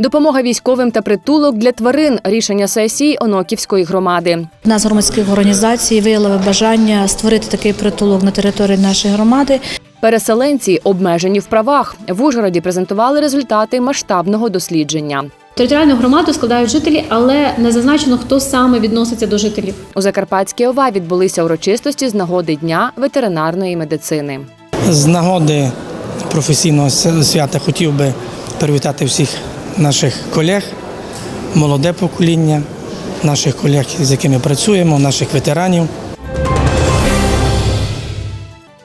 Допомога військовим та притулок для тварин рішення сесії Оноківської громади. Одна з громадських організацій виявила бажання створити такий притулок на території нашої громади. Переселенці обмежені в правах. В Ужгороді презентували результати масштабного дослідження. Територіальну громаду складають жителі, але не зазначено, хто саме відноситься до жителів. У Закарпатській ОВА відбулися урочистості з нагоди Дня ветеринарної медицини. З нагоди професійного свята хотів би привітати всіх наших колег, молоде покоління, наших колег, з якими працюємо, наших ветеранів.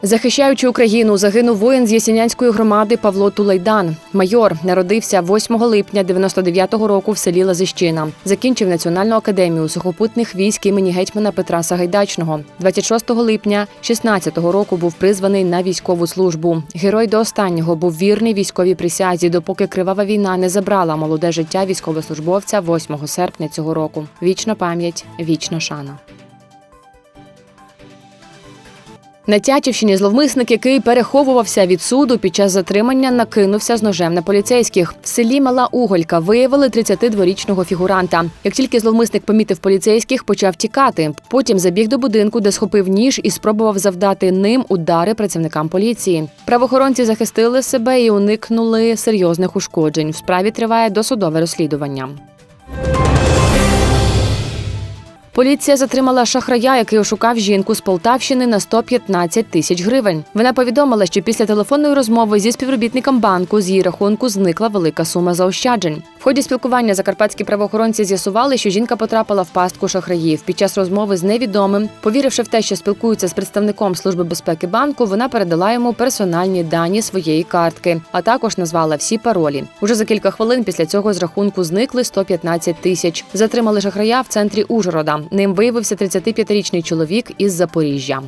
Захищаючи Україну, загинув воїн з Ясінянської громади Павло Тулайдан. Майор народився 8 липня 99-го року в селі Лазищина. Закінчив Національну академію сухопутних військ імені гетьмана Петра Сагайдачного. 26 липня 16-го року був призваний на військову службу. Герой до останнього був вірний військовій присязі, допоки кривава війна не забрала молоде життя військовослужбовця 8 серпня цього року. Вічна пам'ять, вічна шана. На Тячівщині зловмисник, який переховувався від суду під час затримання, накинувся з ножем на поліцейських. В селі Мала Уголька виявили 32-річного фігуранта. Як тільки зловмисник помітив поліцейських, почав тікати. Потім забіг до будинку, де схопив ніж і спробував завдати ним удари працівникам поліції. Правоохоронці захистили себе і уникнули серйозних ушкоджень. В справі триває досудове розслідування. Поліція затримала шахрая, який ошукав жінку з Полтавщини на 115 тисяч гривень. Вона повідомила, що після телефонної розмови зі співробітником банку з її рахунку зникла велика сума заощаджень. В ході спілкування закарпатські правоохоронці з'ясували, що жінка потрапила в пастку шахраїв. Під час розмови з невідомим, повіривши в те, що спілкується з представником служби безпеки банку, вона передала йому персональні дані своєї картки, а також назвала всі паролі. Уже за кілька хвилин після цього з рахунку зникли 115 тисяч. Затримали шахрая в центрі Ужгорода. Ним виявився 35-річний чоловік із Запоріжжя.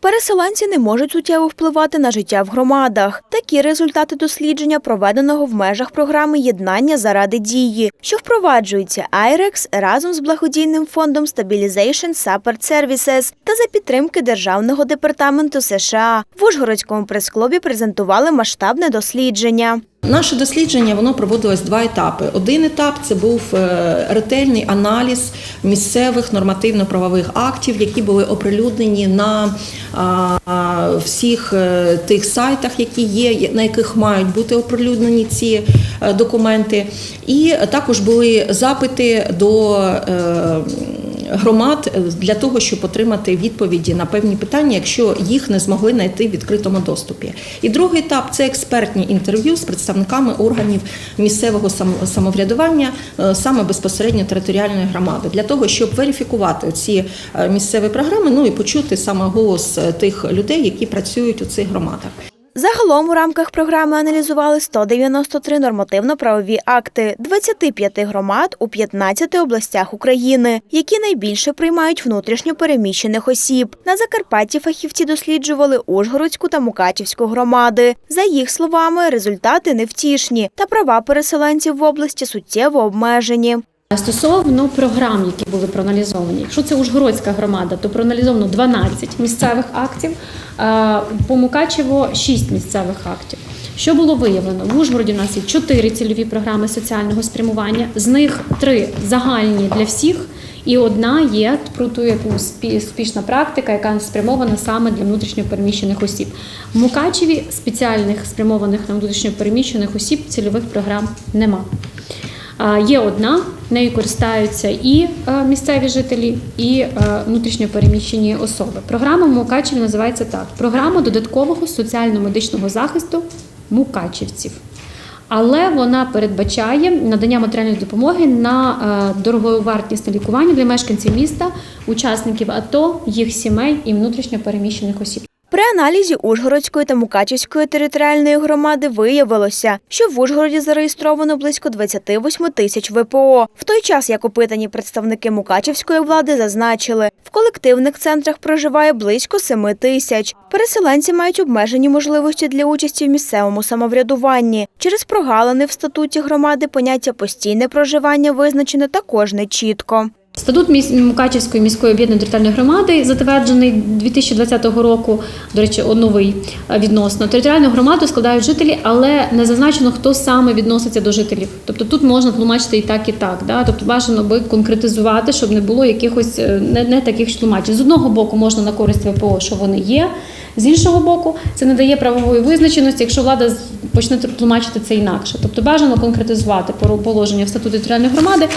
Переселенці не можуть суттєво впливати на життя в громадах. Такі результати дослідження, проведеного в межах програми Єднання заради дії, що впроваджується IREX разом з благодійним фондом Stabilization Support Services та за підтримки Державного департаменту США. В Ужгородському прес-клубі презентували масштабне дослідження. Наше дослідження воно проводилось два етапи. Один етап це був е, ретельний аналіз місцевих нормативно-правових актів, які були оприлюднені на всіх е, тих сайтах, які є, на яких мають бути оприлюднені ці е, документи. І також були запити до громад для того, щоб отримати відповіді на певні питання, якщо їх не змогли знайти в відкритому доступі. І другий етап це експертні інтерв'ю з представниками органів місцевого самоврядування, е, саме безпосередньо територіальної громади, для того, щоб верифікувати ці е, місцеві програми, ну і почути саме голос е, тих людей, які працюють у цих громадах. Загалом у рамках програми аналізували 193 нормативно-правові акти 25 громад у 15 областях України, які найбільше приймають внутрішньо переміщених осіб. На Закарпатті фахівці досліджували Ужгородську та Мукачівську громади. За їх словами, результати невтішні, та права переселенців в області суттєво обмежені. Стосовно програм, які були проаналізовані, якщо це Ужгородська громада, то проаналізовано 12 місцевих актів, по Мукачево 6 місцевих актів. Що було виявлено? В Ужгороді у нас є 4 цільові програми соціального спрямування, з них 3 загальні для всіх, і одна є про ту яку спі- успішна практика, яка спрямована саме для внутрішньопереміщених осіб. В Мукачеві спеціальних спрямованих на внутрішньопереміщених осіб цільових програм нема. Є одна, нею користаються і е, місцеві жителі, і е, внутрішньопереміщені особи. Програма в Мукачеві називається так: програма додаткового соціально-медичного захисту мукачівців. Але вона передбачає надання матеріальної допомоги на е, дороговартісне лікування для мешканців міста, учасників АТО, їх сімей і внутрішньопереміщених осіб. При аналізі Ужгородської та Мукачівської територіальної громади виявилося, що в Ужгороді зареєстровано близько 28 тисяч ВПО. В той час, як опитані представники Мукачівської влади зазначили, в колективних центрах проживає близько 7 тисяч. Переселенці мають обмежені можливості для участі в місцевому самоврядуванні. Через прогалини в статуті громади поняття постійне проживання визначене також не чітко. Статут Мукачівської міської об'єднаної територіальної громади затверджений 2020 року, до речі, новий е, відносно. Територіальну громаду складають жителі, але не зазначено, хто саме відноситься до жителів. Тобто тут можна тлумачити і так, і так. Да? Тобто бажано би конкретизувати, щоб не було якихось е, не, не таких тлумачень. З одного боку можна на користь ВПО, що вони є. З іншого боку, це не дає правової визначеності, якщо влада почне тлумачити це інакше. Тобто бажано конкретизувати положення в статуті територіальної громади,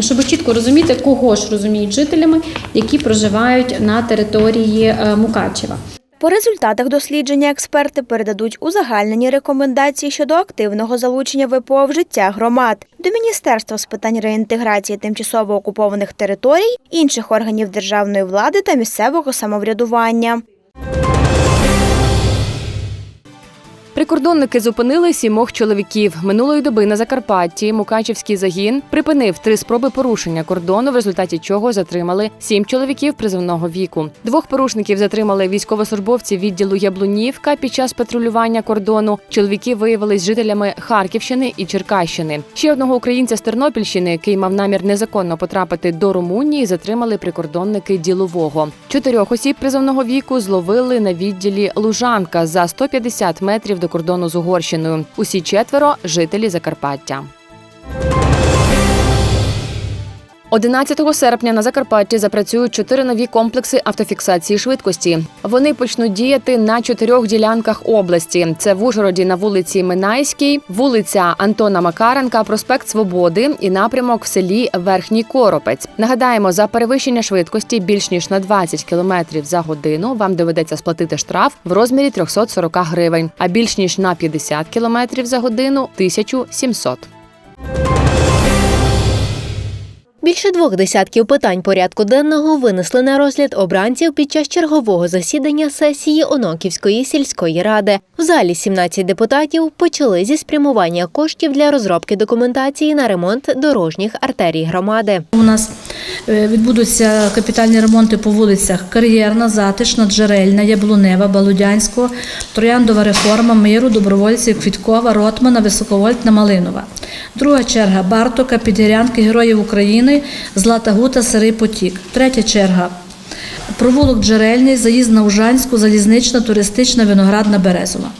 щоб чітко розуміти, кого ж розуміють жителями, які проживають на території е, Мукачева. По результатах дослідження експерти передадуть узагальнені рекомендації щодо активного залучення ВПО в життя громад до Міністерства з питань реінтеграції тимчасово окупованих територій, інших органів державної влади та місцевого самоврядування. Прикордонники зупинили сімох чоловіків. Минулої доби на Закарпатті Мукачівський загін припинив три спроби порушення кордону, в результаті чого затримали сім чоловіків призовного віку. Двох порушників затримали військовослужбовці відділу Яблунівка під час патрулювання кордону. Чоловіки виявились жителями Харківщини і Черкащини. Ще одного українця з Тернопільщини, який мав намір незаконно потрапити до Румунії, затримали прикордонники ділового. Чотирьох осіб призовного віку зловили на відділі Лужанка за 150 метрів до кордону з Угорщиною. Усі четверо жителі Закарпаття. 11 серпня на Закарпатті запрацюють чотири нові комплекси автофіксації швидкості. Вони почнуть діяти на чотирьох ділянках області: це в Ужгороді на вулиці Минайській, вулиця Антона Макаренка, проспект Свободи і напрямок в селі Верхній Коропець. Нагадаємо, за перевищення швидкості більш ніж на 20 км за годину вам доведеться сплатити штраф в розмірі 340 гривень, а більш ніж на 50 км за годину 1700. Більше двох десятків питань порядку денного винесли на розгляд обранців під час чергового засідання сесії Оноківської сільської ради. В залі 17 депутатів почали зі спрямування коштів для розробки документації на ремонт дорожніх артерій громади. У нас е, відбудуться капітальні ремонти по вулицях Кар'єрна, Затишна, Джерельна, Яблунева, Балудянського, Трояндова реформа, Миру, Добровольців, Квіткова, Ротмана, Високовольтна, Малинова. Друга черга Бартока, Підгірянки, Героїв України, Злата Гута, Сирий Потік. Третя черга Провулок Джерельний, заїзд на Ужанську, залізнична, туристична, виноградна, Березова.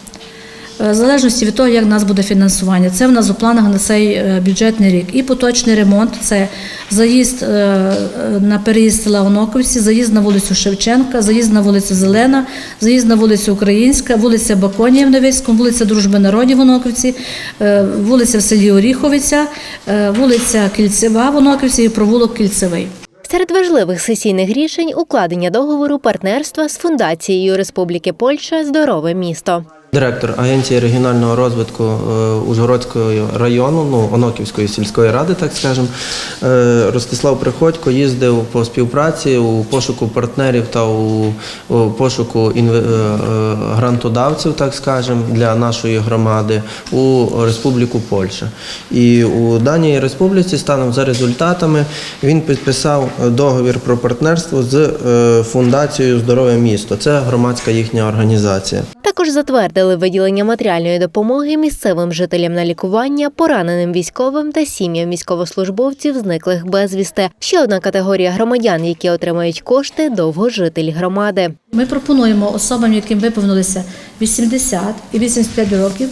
Е, залежності від того, як в нас буде фінансування. Це в нас у планах на цей е, бюджетний рік. І поточний ремонт це заїзд е, на переїзд села Оноковці, заїзд на вулицю Шевченка, заїзд на вулицю Зелена, заїзд на вулицю Українська, вулиця Баконія в Невельському, вулиця Дружби народів в Оноковці, вулиця в селі Оріховиця, вулиця Кільцева в Оноковці і провулок Кільцевий. Серед важливих сесійних рішень укладення договору партнерства з фундацією Республіки Польща Здорове місто. Директор Агенції регіонального розвитку е, Ужгородського району, ну Оноківської сільської ради, так скажемо, е, Ростислав Приходько їздив по співпраці у пошуку партнерів та у, пошуку е, грантодавців, так скажемо, для нашої громади у Республіку Польща. І у даній республіці, станом за результатами, він підписав договір про партнерство з фундацією Здорове місто. Це громадська їхня організація. Також затвердили виділення матеріальної допомоги місцевим жителям на лікування, пораненим військовим та сім'ям військовослужбовців, зниклих безвісти. Ще одна категорія громадян, які отримають кошти довгожителі громади. Ми пропонуємо особам, яким виповнилося 80 і 85 років,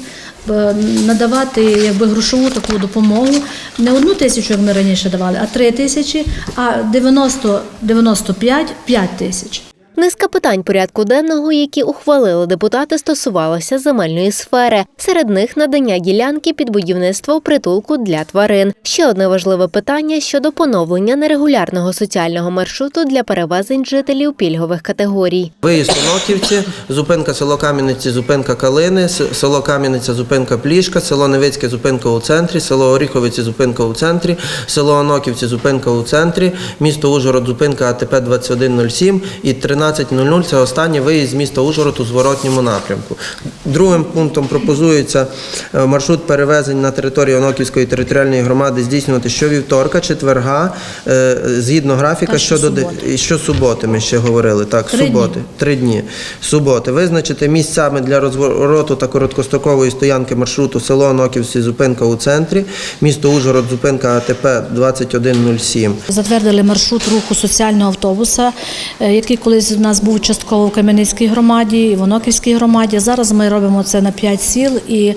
е, надавати якби грошову таку допомогу не одну тисячу, як ми раніше давали, а три тисячі, а 90-95 – 5 тисяч. Низка питань порядку денного, які ухвалили депутати, стосувалася земельної сфери. Серед них надання ділянки під будівництво притулку для тварин. Ще одне важливе питання щодо поновлення нерегулярного соціального маршруту для перевезень жителів пільгових категорій. Виїзд Оноківці, зупинка село Кам'яниці, зупинка Калини, село Кам'яниця, зупинка Плішка, село Невицьке, зупинка у центрі, село Оріховиці, зупинка у центрі, село Оноківці, зупинка у центрі, місто Ужгород, зупинка АТП 2107 і 13 15.00 це останній виїзд з міста Ужгород у зворотньому напрямку. Другим пунктом пропозується е, маршрут перевезень на території Оноківської територіальної громади здійснювати щовівторка, четверга, е, згідно графіка, щодо де- щосуботи. ми ще говорили. Так, Три суботи. Три дні. Суботи. Визначити місцями для розвороту та короткострокової стоянки маршруту село Оноківці, зупинка у центрі, місто Ужгород, зупинка АТП 2107. Затвердили маршрут руху соціального автобуса, е, який колись у нас був частково в Кам'янецькій громаді в Оноківській громаді. Зараз ми робимо це на 5 сіл і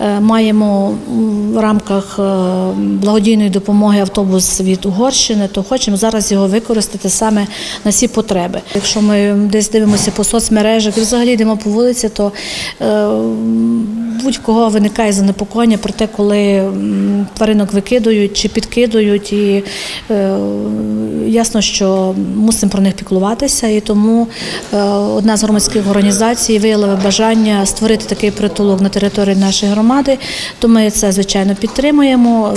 е, маємо в рамках е, благодійної допомоги автобус від Угорщини, то хочемо зараз його використати саме на ці потреби. Якщо ми десь дивимося по соцмережах і взагалі йдемо по вулиці, то е, будь-кого виникає занепокоєння про те, коли тваринок викидують чи підкидують, і ясно, що мусимо про них піклуватися. І тому е, одна з громадських організацій виявила бажання створити такий притулок на території нашої громади. То ми це звичайно підтримуємо,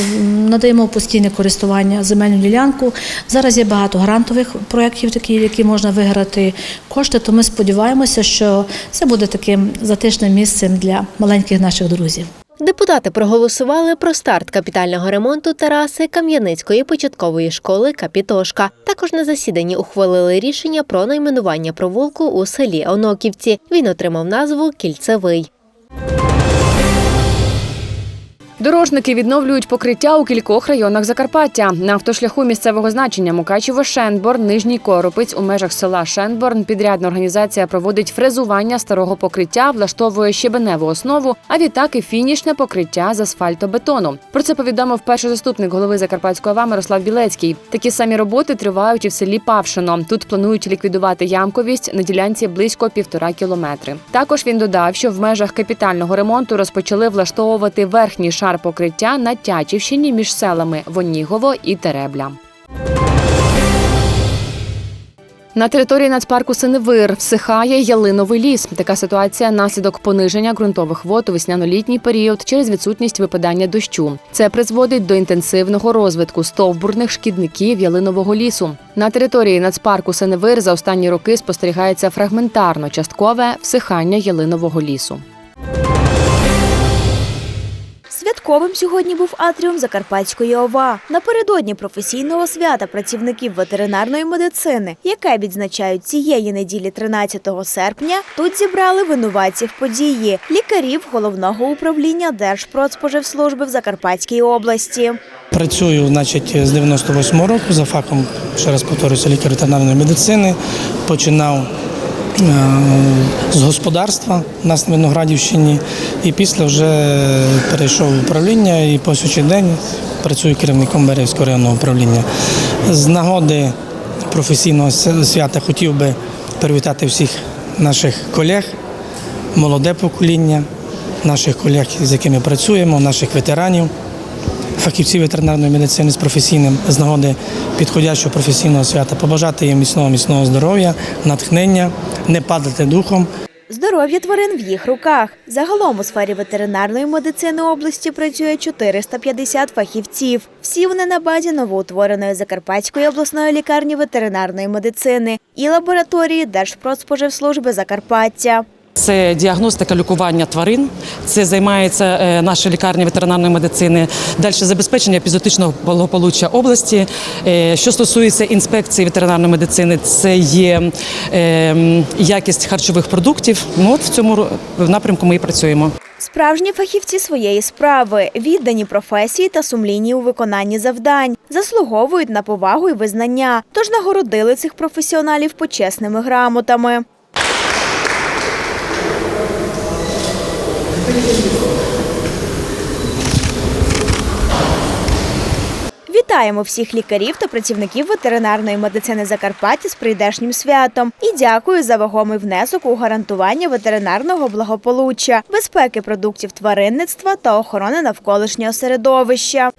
надаємо постійне користування земельну ділянку. Зараз є багато грантових проєктів, такі, які можна виграти кошти. То ми сподіваємося, що це буде таким затишним місцем для маленьких наших друзів. Депутати проголосували про старт капітального ремонту тераси Кам'яницької початкової школи Капітошка. Також на засіданні ухвалили рішення про найменування провулку у селі Оноківці. Він отримав назву Кільцевий. Дорожники відновлюють покриття у кількох районах Закарпаття. На автошляху місцевого значення Мукачево Шенборн, Нижній Коропець у межах села Шенборн підрядна організація проводить фрезування старого покриття, влаштовує щебеневу основу, а відтак і фінішне покриття з асфальтобетону. Про це повідомив перший заступник голови Закарпатської ОВА Мирослав Білецький. Такі самі роботи тривають і в селі Павшино. Тут планують ліквідувати ямковість на ділянці близько півтора кілометри. Також він додав, що в межах капітального ремонту розпочали влаштовувати верхній шар покриття на Тячівщині між селами Вонігово і Теребля. На території нацпарку Синевир всихає ялиновий ліс. Така ситуація наслідок пониження ґрунтових вод у весняно-літній період через відсутність випадання дощу. Це призводить до інтенсивного розвитку стовбурних шкідників ялинового лісу. На території нацпарку Синевир за останні роки спостерігається фрагментарно часткове всихання ялинового лісу. Святковим сьогодні був атріум Закарпатської ОВА. Напередодні професійного свята працівників ветеринарної медицини, яке відзначають цієї неділі 13 серпня, тут зібрали винуватців події, лікарів головного управління Держпродспоживслужби в Закарпатській області. Працюю, значить, з 98 року за фахом, ще раз повторюся, лікар ветеринарної медицини. Починав з господарства у нас на Виноградівщині і після вже перейшов в управління і по сьогоднішній день працюю керівником Берегського районного управління. З нагоди професійного свята хотів би привітати всіх наших колег, молоде покоління, наших колег, з якими працюємо, наших ветеранів фахівців ветеринарної медицини з професійним з нагоди підходящого професійного свята, побажати їм міцного, міцного здоров'я, натхнення, не падати духом. Здоров'я тварин в їх руках. Загалом у сфері ветеринарної медицини області працює 450 фахівців. Всі вони на базі новоутвореної Закарпатської обласної лікарні ветеринарної медицини і лабораторії Держпродспоживслужби Закарпаття. Це діагностика лікування тварин. Це займається е, наша лікарня ветеринарної медицини. Далі забезпечення епізотичного благополуччя області. Е, Що стосується інспекції ветеринарної медицини, це є е, якість харчових продуктів. Ну от в цьому напрямку ми і працюємо. Справжні фахівці своєї справи, віддані професії та сумлінні у виконанні завдань, заслуговують на повагу і визнання, тож нагородили цих професіоналів почесними грамотами. Вітаємо всіх лікарів та працівників ветеринарної медицини Закарпаття з прийдешнім святом і дякую за вагомий внесок у гарантування ветеринарного благополуччя, безпеки продуктів тваринництва та охорони навколишнього середовища.